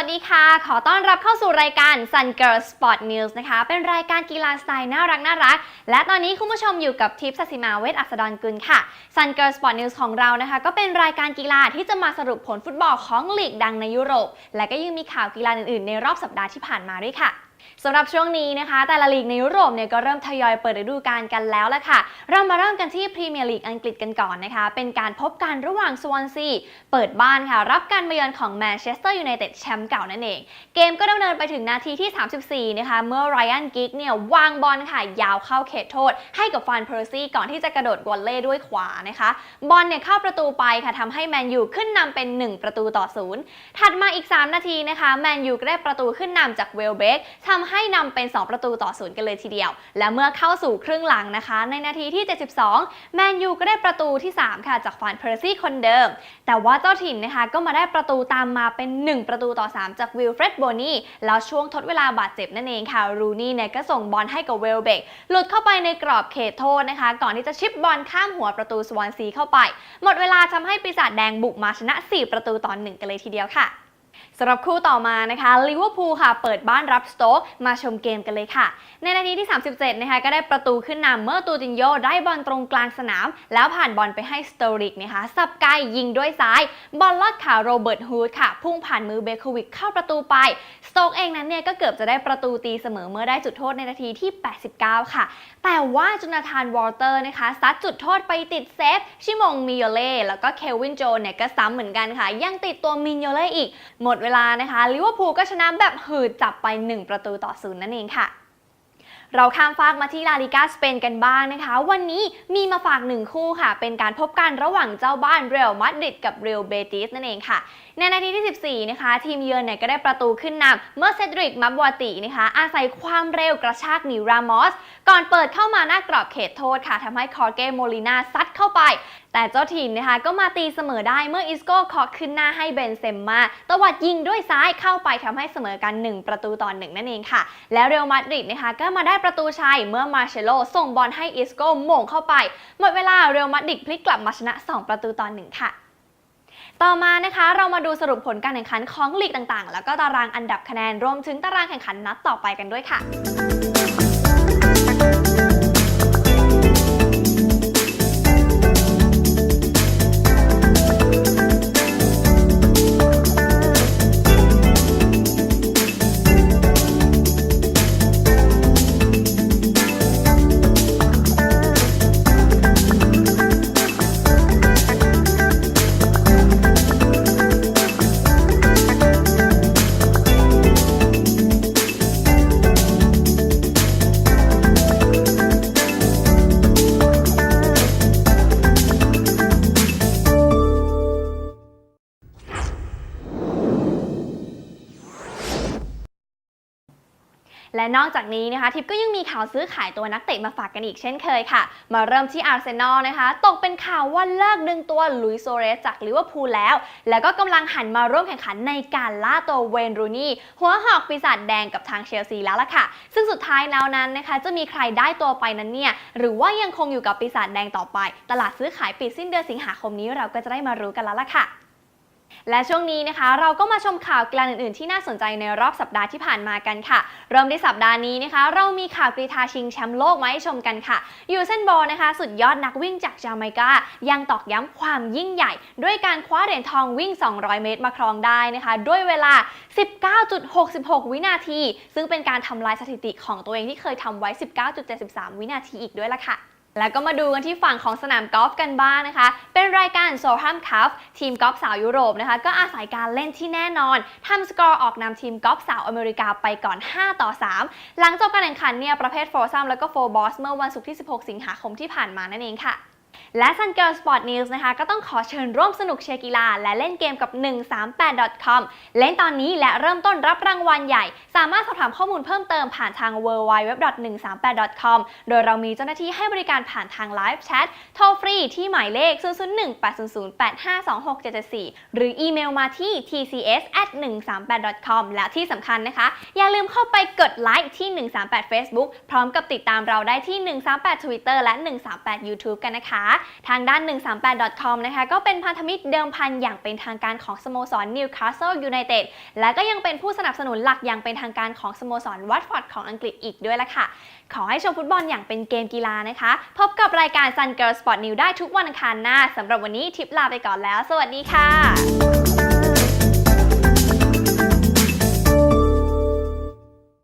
ัสดีค่ะ ขอต้อนรับเข้าสู่รายการ Sun Girl Sport News นะคะ เป็นรายการกีฬาสไตล์น่ารักน่ารัก และตอนนี้คุณผู้ชมอยู่กับทิพย์สศิมาเวทอัศดรกุลค่ะ Sun Girl Sport News ของเรานะคะ ก็เป็นรายการกีฬาที่จะมาสรุปผลฟุตบอลของลีกดังในยุโรป และก็ยังมีข่าวกีฬาอื่นๆ ในรอบสัปดาห์ที่ผ่านมาด้วยค่ะ สำหรับช่วงนี้นะคะ แต่ละลีกในยุโรปเนี่ยก็เริ่มทยอยเปิดฤดูกาลกันแล้วละค่ะ เรามาเริ่มกันที่พรีเมียร์ลีกอังกฤษกันก่อนนะคะ เป็นการพบกันระหว่างสวอนซีเปิดบ้านค่ะ รับการมาเยือนของแมนเชสเตอร์ยูไนเต็ดแชมป์เก่านั่นเอง เกมก็ดำเนินไปถึงนาทีที่ 34 นะคะ เมื่อไรอันกิกเนี่ยวางบอลค่ะยาวเข้าเขตโทษ ให้กับฟานเพอร์ซี่ก่อนที่จะกระโดดวอลเล่ด้วยขวานะคะ บอลเนี่ยเข้าประตูไปค่ะทำให้แมนยูขึ้นนำเป็น 1 ประตูต่อศูนย์ถัดมาอีก 3 นาทีนะคะแมนยูก็ได้ประตูขึ้นนำจากเวลเบกทำให้นำเป็น 2 ประตูต่อศูนย์กันเลยทีเดียว และเมื่อเข้าสู่ครึ่งหลังนะคะ ในนาทีที่ 72 แมนยูก็ได้ประตูที่ 3 ค่ะ จากฟานเพอร์ซี่คนเดิม แต่ว่าเจ้าถิ่นนะคะก็มาได้ประตูตามมาเป็น 1 ประตูต่อ 3 จากวิลเฟรดโบนี่แล้วช่วงทดเวลาบาดเจ็บนั่นเองค่ะรูนี่เนี่ยก็ส่งบอลให้กับเวลเบกหลุดเข้าไปในกรอบเขตโทษนะคะ ก่อนที่จะชิปบอลข้ามหัวประตูสวอนซีเข้าไป หมดเวลาทำให้ปีศาจแดงบุกมาชนะ 4 ประตูต่อ1กันเลยทีเดียวค่ะ สำหรับคู่ต่อมานะคะลิเวอร์พูลค่ะ เปิดบ้านรับสโต๊กมาชมเกมกันเลยค่ะ ในนาทีที่ 37 นะคะ ก็ได้ประตูขึ้นนำเมื่อตูตินโยได้บอลตรงกลางสนาม แล้วผ่านบอลไปให้สเตอริกนะคะ สับไกลยิงด้วยซ้าย บอลลอดขาโรเบิร์ตฮูดค่ะ พุ่งผ่านมือเบควิกเข้าประตูไป สโต๊กเองนั้นเนี่ยก็เกือบจะได้ประตูตีเสมอเมื่อได้จุดโทษในนาทีที่ 89 ค่ะ แต่ว่าจุนาธานวอลเตอร์นะคะซัดจุดโทษไปติดเซฟชิมงมิโยเล่แล้วก็เควินโจนเนี่ยก็ซ้ำเหมือนกันค่ะ ยังติดตัวมิโยเล่อีกหมดเวลานะคะลิเวอร์พูลก็ชนะแบบหืดจับไป 1 ประตูต่อศูนย์นั่นเองค่ะเราข้ามฟากมาที่ลาลิกาสเปนกันบ้างนะคะ วันนี้มีมาฝากหนึ่งคู่ค่ะ เป็นการพบกันระหว่างเจ้าบ้านเรอัลมาดริดกับเรอัลเบติสนั่นเองค่ะ ในนาทีที่ 14 นะคะ ทีมเยือนเนี่ยก็ได้ประตูขึ้นนำเมื่อเซดริกมับบวตินะคะ อาศัยความเร็วกระชากหนีรามอส ก่อนเปิดเข้ามาหน้ากรอบเขตโทษค่ะทำให้คอร์เกโมลินาซัดเข้าไป แต่เจ้าถิ่นนะคะ ก็มาตีเสมอได้เมื่ออิสโก้เคาะขึ้นหน้าให้เบนเซมมาตวัดยิงด้วยซ้ายเข้าไปทำให้เสมอกัน 1 ประตูต่อหนึ่งนั่นเองค่ะ แล้วเรอัลมาดริดนะคะก็มาได้ประตูชัยเมื่อมาเชโลส่งบอลให้อิสโก้โหม่งเข้าไป หมดเวลาเรอัลมาดริดพลิกกลับมาชนะ 2 ประตูต่อหนึ่งค่ะ ต่อมานะคะเรามาดูสรุปผลการแข่งขันของลีกต่างๆ แล้วก็ตารางอันดับคะแนนรวมถึงตารางแข่งขันนัดต่อไปกันด้วยค่ะ และนอกจากนี้นะคะทิปก็ยังมีข่าวซื้อขายตัวนักเตะมาฝากกันอีกเช่นเคยค่ะ มาเริ่มที่อาร์เซนอลนะคะ ตกเป็นข่าวว่าเลิกดึงตัวลุยโซเรสจากลิเวอร์พูลแล้ว แล้วก็กำลังหันมาร่วมแข่งขันในการล่าตัวเวนรูนี่หัวหอกปีศาจแดงกับทางเชลซีแล้วล่ะค่ะ ซึ่งสุดท้ายแล้วนั้นนะคะ จะมีใครได้ตัวไปนั้นเนี่ยหรือว่ายังคงอยู่กับปีศาจแดงต่อไป ตลาดซื้อขายปิดสิ้นเดือนสิงหาคมนี้เราก็จะได้มารู้กันแล้วล่ะค่ะ และช่วงนี้นะคะ เราก็มาชมข่าวกีฬาอื่นๆ ที่น่าสนใจในรอบสัปดาห์ที่ผ่านมากันค่ะ เริ่มที่สัปดาห์นี้นะคะ เรามีข่าวกรีฑาชิงแชมป์โลกมาให้ชมกันค่ะยูเซนโบนะคะ สุดยอดนักวิ่งจากจาเมกายังตอกย้ำความยิ่งใหญ่ ด้วยการคว้าเหรียญทองวิ่ง 200 เมตรมาครองได้นะคะ ด้วยเวลา 19.66 วินาที ซึ่งเป็นการทำลายสถิติของตัวเองที่เคยทำไว้ 19.73 วินาทีอีกด้วยล่ะค่ะ แล้วก็มาดูกันที่ฝั่งของสนามกอล์ฟกันบ้างนะคะ เป็นรายการโซฮัมคัพทีมกอล์ฟสาวยุโรปนะคะ ก็อาศัยการเล่นที่แน่นอนทำสกอร์ออกนำทีมกอล์ฟสาวอเมริกาไปก่อน 5 ต่อ 3 หลังจบการแข่งขันเนี่ยประเภทโฟร์ซัมแล้วก็โฟร์บอสเมื่อวันศุกร์ที่ 16 สิงหาคมที่ผ่านมานั่นเองค่ะ และ Sun Girl Sport News นะคะก็ต้องขอเชิญร่วมสนุกเชียร์กีฬา และเล่นเกมกับ 138.com เล่นตอนนี้และเริ่มต้นรับรางวัลใหญ่ สามารถสอบถามข้อมูลเพิ่มเติมผ่านทาง www.138.com โดยเรามีเจ้าหน้าที่ให้บริการผ่านทางไลฟ์แชทโทรฟรีที่หมายเลข 001-800-852-674หรืออีเมลมาที่ tcs@138.com และที่สำคัญนะคะ อย่าลืมเข้าไปกดไลค์ที่ 138 Facebook พร้อมกับติดตามเราได้ที่ 138 Twitter และ 138 YouTube กันนะคะทางด้าน 138.com นะคะก็เป็นพันธมิตรเดิมพันอย่างเป็นทางการของสโมสรนิวคาสเซิลยูไนเต็ดและก็ยังเป็นผู้สนับสนุนหลักอย่างเป็นทางการของสโมสรวัตฟอร์ดของอังกฤษอีกด้วยละค่ะ ขอให้ชมฟุตบอลอย่างเป็นเกมกีฬานะคะ พบกับรายการ Sun Girl Sport News ได้ทุกวันอังคารหน้าสำหรับวันนี้ทิปลาไปก่อนแล้ว สวัสดีค่ะ